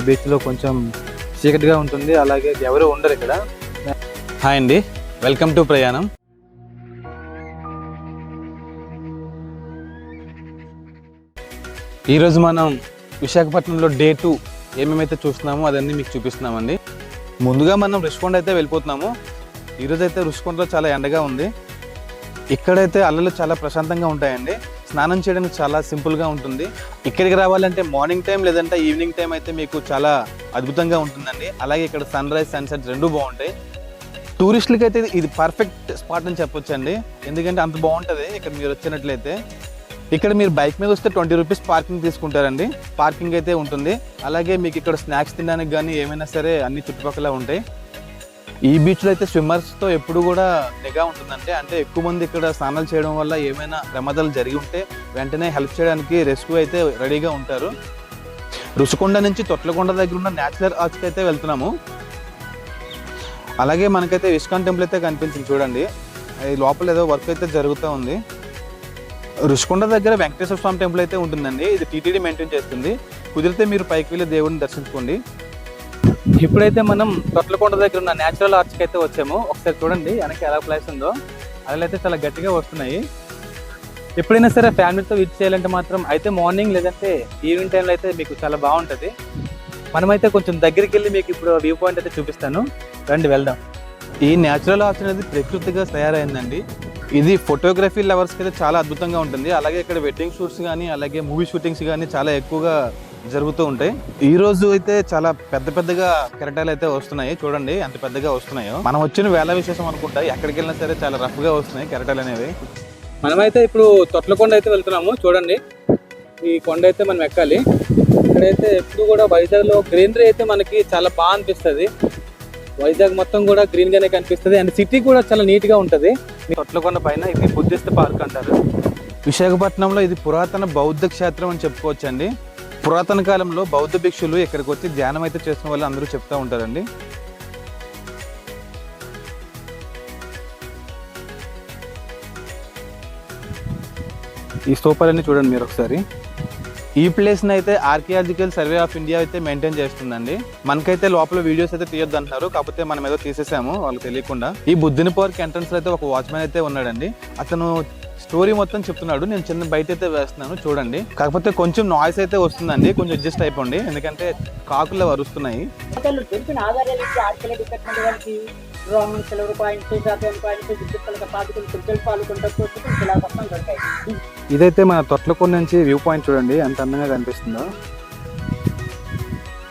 ఈ బీచ్లో కొంచెం చీకటిగా ఉంటుంది అలాగే ఎవరు ఉండరు ఇక్కడ. హాయ్ అండి వెల్కమ్ టు ప్రయాణం. ఈరోజు మనం విశాఖపట్నంలో డే టూ ఏమేమైతే చూస్తున్నామో అదన్నీ మీకు చూపిస్తున్నామండి. ముందుగా మనం రుషికొండ అయితే వెళ్ళిపోతున్నాము. ఈరోజు అయితే రుషికొండలో చాలా ఎండగా ఉంది. ఇక్కడైతే అల్లలు చాలా ప్రశాంతంగా ఉంటాయండి. స్నానం చేయడానికి చాలా సింపుల్గా ఉంటుంది. ఇక్కడికి రావాలంటే మార్నింగ్ టైం లేదంటే ఈవినింగ్ టైం అయితే మీకు చాలా అద్భుతంగా ఉంటుందండి. అలాగే ఇక్కడ సన్ రైజ్ సన్సెట్ రెండు బాగుంటాయి. టూరిస్టులకి అయితే ఇది పర్ఫెక్ట్ స్పాట్ అని చెప్పొచ్చండి. ఎందుకంటే అంత బాగుంటుంది. ఇక్కడ మీరు వచ్చినట్లయితే. ఇక్కడ మీరు బైక్ మీద వస్తే ట్వంటీ రూపీస్ పార్కింగ్ తీసుకుంటారండి. పార్కింగ్ అయితే ఉంటుంది. అలాగే మీకు ఇక్కడ స్నాక్స్ తినడానికి కానీ ఏమైనా సరే అన్ని చుట్టుపక్కల ఉంటాయి. ఈ బీచ్లో అయితే స్విమ్మర్స్తో ఎప్పుడు కూడా నిఘా ఉంటుందంటే అంటే ఎక్కువ మంది ఇక్కడ స్నానాలు చేయడం వల్ల ఏమైనా ప్రమాదాలు జరిగి ఉంటే వెంటనే హెల్ప్ చేయడానికి రెస్క్యూ అయితే రెడీగా ఉంటారు. రుషికొండ నుంచి తొట్లకొండ దగ్గర ఉన్న న్యాచురల్ ఆర్చ్కి అయితే వెళ్తున్నాము. అలాగే మనకైతే ఇస్కాన్ టెంపుల్ అయితే కనిపించింది చూడండి. అది లోపల ఏదో వర్క్ అయితే జరుగుతూ ఉంది. రుషికొండ దగ్గర వెంకటేశ్వర స్వామి టెంపుల్ అయితే ఉంటుందండి. ఇది టీటీడీ మెయింటైన్ చేస్తుంది. కుదిరితే మీరు పైకి వెళ్ళి దేవుడిని దర్శించుకోండి. ఇప్పుడైతే మనం తొట్లకొండ దగ్గర ఉన్న న్యాచురల్ ఆర్చ్కి అయితే వచ్చాము ఒకసారి చూడండి వెనక ఎలా ప్లేస్ ఉందో. అదైతే చాలా గట్టిగా వస్తున్నాయి. ఎప్పుడైనా సరే ఫ్యామిలీతో విజిట్ చేయాలంటే మాత్రం అయితే మార్నింగ్ లేదంటే ఈవినింగ్ టైంలో అయితే మీకు చాలా బాగుంటుంది. మనమైతే కొంచెం దగ్గరికి వెళ్ళి మీకు ఇప్పుడు వ్యూ పాయింట్ అయితే చూపిస్తాను. రండి వెళ్దాం. ఈ న్యాచురల్ ఆర్చ్ అనేది ప్రకృతిగా తయారైందండి. ఇది ఫోటోగ్రఫీ లవర్స్కి అయితే చాలా అద్భుతంగా ఉంటుంది. అలాగే ఇక్కడ వెడ్డింగ్ షూట్స్ కానీ అలాగే మూవీ షూటింగ్స్ కానీ చాలా ఎక్కువగా జరుగుతూ ఉంటాయి. ఈ రోజు అయితే చాలా పెద్ద పెద్దగా కెరటాలు అయితే వస్తున్నాయి. చూడండి ఎంత పెద్దగా వస్తున్నాయో. మనం వచ్చిన వేళ విశేషం అనుకుంటా ఎక్కడికి వెళ్ళినా సరే చాలా రఫ్గా వస్తున్నాయి కెరటాలు అనేవి. మనమైతే ఇప్పుడు తొట్లకొండ అయితే వెళ్తున్నాము చూడండి. ఈ కొండ అయితే మనం ఎక్కాలి. ఇక్కడైతే ఎప్పుడు కూడా వైజాగ్లో గ్రీనరీ అయితే మనకి చాలా బాగా అనిపిస్తుంది. వైజాగ్ మొత్తం కూడా గ్రీన్ గానే కనిపిస్తుంది. అండ్ సిటీ కూడా చాలా నీట్గా ఉంటది తొట్లకొండ పైన ఇది బుద్ధిస్ట్ పార్క్ అంటారు. విశాఖపట్నంలో ఇది పురాతన బౌద్ధ క్షేత్రం అని చెప్పుకోవచ్చండి. పురాతన కాలంలో బౌద్ధ భిక్షులు ఇక్కడికి వచ్చి ధ్యానం అయితే చేసిన వాళ్ళు అందరూ చెప్తూ ఉంటారండి. ఈ స్తూపాలన్నీ చూడండి మీరు ఒకసారి. ఈ ప్లేస్ని అయితే ఆర్కియాలజికల్ సర్వే ఆఫ్ ఇండియా అయితే మెయింటైన్ చేస్తుందండి. మనకైతే లోపల వీడియోస్ అయితే తీయొద్దు అంటున్నారు కాకపోతే మనం ఏదో తీసేసాము వాళ్ళకి తెలియకుండా. ఈ బుద్ధిని పార్క్ ఎంట్రన్స్లో అయితే ఒక వాచ్మెన్ అయితే ఉన్నాడండి. అతను స్టోరీ మొత్తం చెప్తున్నాడు. నేను చిన్న బయట అయితే వేస్తున్నాను చూడండి. కాకపోతే కొంచెం నాయిస్ అయితే వస్తుందండి. కొంచెం అడ్జస్ట్ అయిపోండి. ఎందుకంటే కాకులు వరుస్తున్నాయి ఇదైతే మన తొట్లకొండ నుంచి వ్యూ పాయింట్ చూడండి. ఎంత అందంగా కనిపిస్తుందో.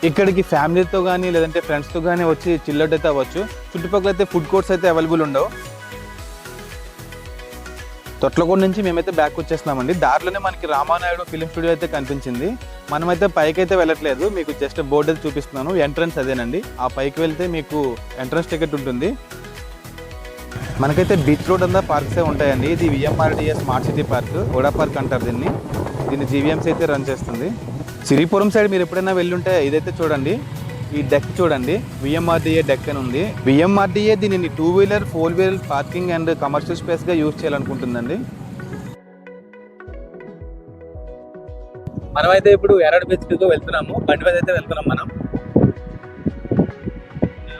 ఇక్కడికి ఫ్యామిలీతో కానీ లేదంటే ఫ్రెండ్స్తో కానీ వచ్చి చిల్లౌట్ అయితే అవ్వచ్చు. చుట్టుపక్కల అయితే ఫుడ్ కోర్ట్స్ అయితే అవైలబుల్ ఉండవు. తొట్లగూడ నుంచి మేమైతే బ్యాక్ వచ్చేస్తున్నామండి. దారిలోనే మనకి రామానాయుడు ఫిలిం స్టూడియో అయితే కనిపించింది. మనమైతే పైకి అయితే వెళ్ళట్లేదు. మీకు జస్ట్ బోర్డు అయితే చూపిస్తున్నాను. ఎంట్రన్స్ అదేనండి. ఆ పైకి వెళ్తే మీకు ఎంట్రన్స్ టికెట్ ఉంటుంది. మనకైతే బీచ్ రోడ్ అంతా పార్క్సే ఉంటాయండి. ఇది విఎంఆర్డిఏ స్మార్ట్ సిటీ పార్క్ ఓడా పార్క్ అంటారు దీన్ని. దీన్ని జీవీఎంసీ అయితే రన్ చేస్తుంది. సిరిపురం సైడ్ మీరు ఎప్పుడైనా వెళ్ళుంటే ఇదైతే చూడండి. ఈ డెక్ చూడండి. విఎంఆర్డిఏ డెక్ అని ఉంది. విఎంఆర్డిఏ దీనిని two wheeler four wheeler parking and commercial స్పేస్గా use చేయాలనుకుంటుందండి. మనమైతే ఇప్పుడు ఎరడ్ బీచ్కి వెళ్తున్నాము. బండి మీద అయితే వెళ్తున్నాం మనం.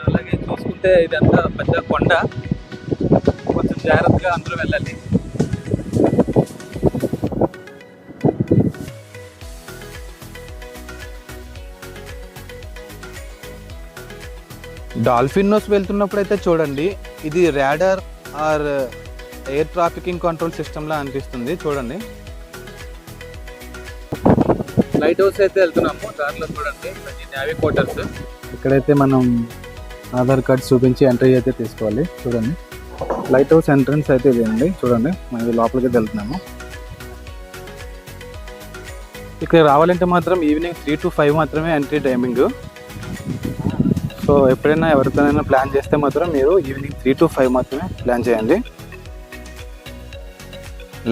అలాగే చూసుకుంటే ఇదంతా పెద్ద కొండ. కొంచెం జాగ్రత్తగా అందులో వెళ్ళాలి డాల్ఫిన్నోస్ వెళ్తున్నప్పుడు అయితే చూడండి ఇది radar or air trafficking control సిస్టమ్లా అనిపిస్తుంది చూడండి. లైట్ హౌస్ అయితే వెళ్తున్నాము దాంట్లో చూడండి నేవీ క్వార్టర్స్ ఇక్కడైతే మనం ఆధార్ కార్డ్ చూపించి ఎంట్రీ అయితే తీసుకోవాలి చూడండి. లైట్ హౌస్ ఎంట్రన్స్ అయితే ఇదేనండి చూడండి మనం లోపలికి వెళ్తున్నాము. ఇక్కడ రావాలంటే మాత్రం ఈవినింగ్ త్రీ టు ఫైవ్ మాత్రమే ఎంట్రీ టైమింగ్ సో ఎప్పుడైనా ఎవరితోనైనా ప్లాన్ చేస్తే మాత్రం మీరు ఈవినింగ్ త్రీ టు ఫైవ్ మాత్రమే ప్లాన్ చేయండి.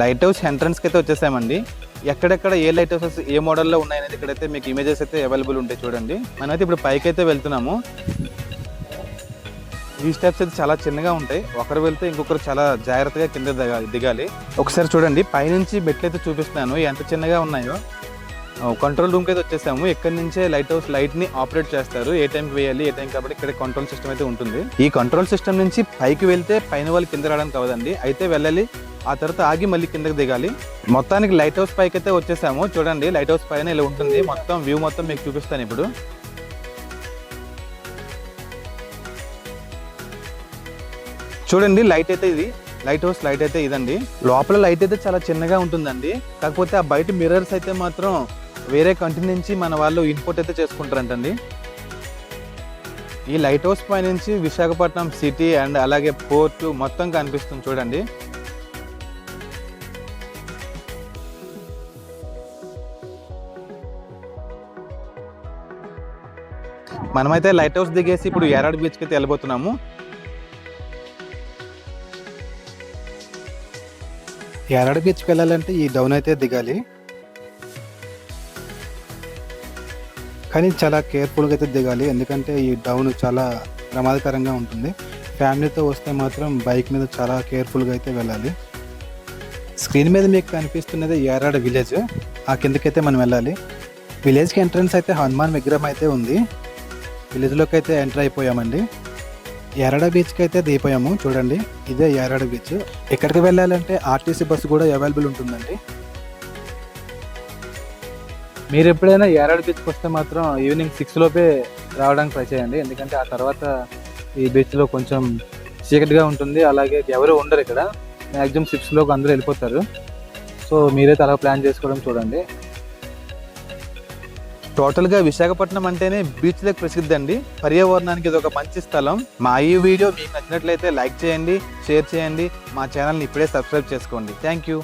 లైట్ హౌస్ ఎంట్రన్స్కి అయితే వచ్చేసామండి. ఎక్కడెక్కడ ఏ లైట్ హౌసెస్ ఏ మోడల్లో ఉన్నాయనేది ఇక్కడైతే మీకు ఇమేజెస్ అయితే అవైలబుల్ ఉంటాయి చూడండి. మనమైతే ఇప్పుడు పైకి అయితే వెళ్తున్నాము. ఈ స్టెప్స్ అయితే చాలా చిన్నగా ఉంటాయి. ఒకరు వెళ్తే ఇంకొకరు చాలా జాగ్రత్తగా కింద దిగాలి. దిగాలి ఒకసారి చూడండి పైనుంచి మెట్లు అయితే చూపిస్తున్నాను. ఎంత చిన్నగా ఉన్నాయో. కంట్రోల్ రూమ్కి అయితే వచ్చేసాము. ఇక్కడ నుంచే లైట్ హౌస్ లైట్ని ఆపరేట్ చేస్తారు? ఏ టైంకి వేయాలి? ఏ టైం కాబట్టి ఇక్కడ కంట్రోల్ సిస్టమ్ అయితే ఉంటుంది. ఈ కంట్రోల్ సిస్టమ్ నుంచి పైకి వెళ్తే పైన వాళ్ళు కింద రావడానికి అవదండి అయితే వెళ్ళాలి. ఆ తర్వాత ఆగి మళ్ళీ కిందకి దిగాలి. మొత్తానికి లైట్ హౌస్ పైకి అయితే వచ్చేసాము. చూడండి లైట్ హౌస్ పైన ఇలా ఉంటుంది. మొత్తం వ్యూ మొత్తం మీకు చూపిస్తాను ఇప్పుడు. చూడండి లైట్ అయితే ఇది. లైట్ హౌస్ లైట్ అయితే ఇదండి. లోపల లైట్ అయితే చాలా చిన్నగా ఉంటుందండి. కాకపోతే ఆ బయట మిర్రర్స్ అయితే మాత్రం వేరే కంట్రీ నుంచి మన వాళ్ళు ఇంపోర్ట్ అయితే చేసుకుంటారంటండి. ఈ లైట్ హౌస్ పై నుంచి విశాఖపట్నం సిటీ అండ్ అలాగే పోర్టు మొత్తం కనిపిస్తుంది చూడండి. మనమైతే లైట్ హౌస్ దిగేసి ఇప్పుడు ఎరాడ్ బీచ్కి అయితే వెళ్ళబోతున్నాము. యారాడ బీచ్కి వెళ్ళాలంటే ఈ డౌన్ అయితే దిగాలి. కానీ చాలా కేర్ఫుల్గా అయితే దిగాలి. ఎందుకంటే ఈ డౌన్ చాలా ప్రమాదకరంగా ఉంటుంది. ఫ్యామిలీతో వస్తే మాత్రం బైక్ మీద చాలా కేర్ఫుల్గా అయితే వెళ్ళాలి. స్క్రీన్ మీద మీకు కనిపిస్తున్నది యారాడ విలేజ్ ఆ కిందకైతే మనం వెళ్ళాలి. విలేజ్కి ఎంట్రన్స్ అయితే హనుమాన్ విగ్రహం అయితే ఉంది. విలేజ్లోకి అయితే ఎంటర్ అయిపోయామండి. యారాడ బీచ్కి అయితే దిగిపోయాము. చూడండి ఇదే యారాడ బీచ్ ఎక్కడికి వెళ్ళాలంటే ఆర్టీసీ బస్సు కూడా అవైలబుల్ ఉంటుందండి. మీరు ఎప్పుడైనా ఏరాడు బీచ్కి వస్తే మాత్రం ఈవినింగ్ సిక్స్ లోపే రావడానికి ట్రై చేయండి. ఎందుకంటే ఆ తర్వాత ఈ బీచ్లో కొంచెం చీకటిగా ఉంటుంది. అలాగే ఎవరు ఉండరు ఇక్కడ. మ్యాక్సిమం సిక్స్లోకి అందరూ వెళ్ళిపోతారు. సో మీరైతే అలా ప్లాన్ చేసుకోవడం చూడండి. టోటల్గా విశాఖపట్నం అంటేనే బీచ్లకు ప్రసిద్ధి అండి. పర్యావరణానికి ఇది ఒక మంచి స్థలం. మా ఈ వీడియో మీకు నచ్చినట్లయితే లైక్ చేయండి షేర్ చేయండి. మా ఛానల్ని ఇప్పుడే సబ్స్క్రైబ్ చేసుకోండి. Thank you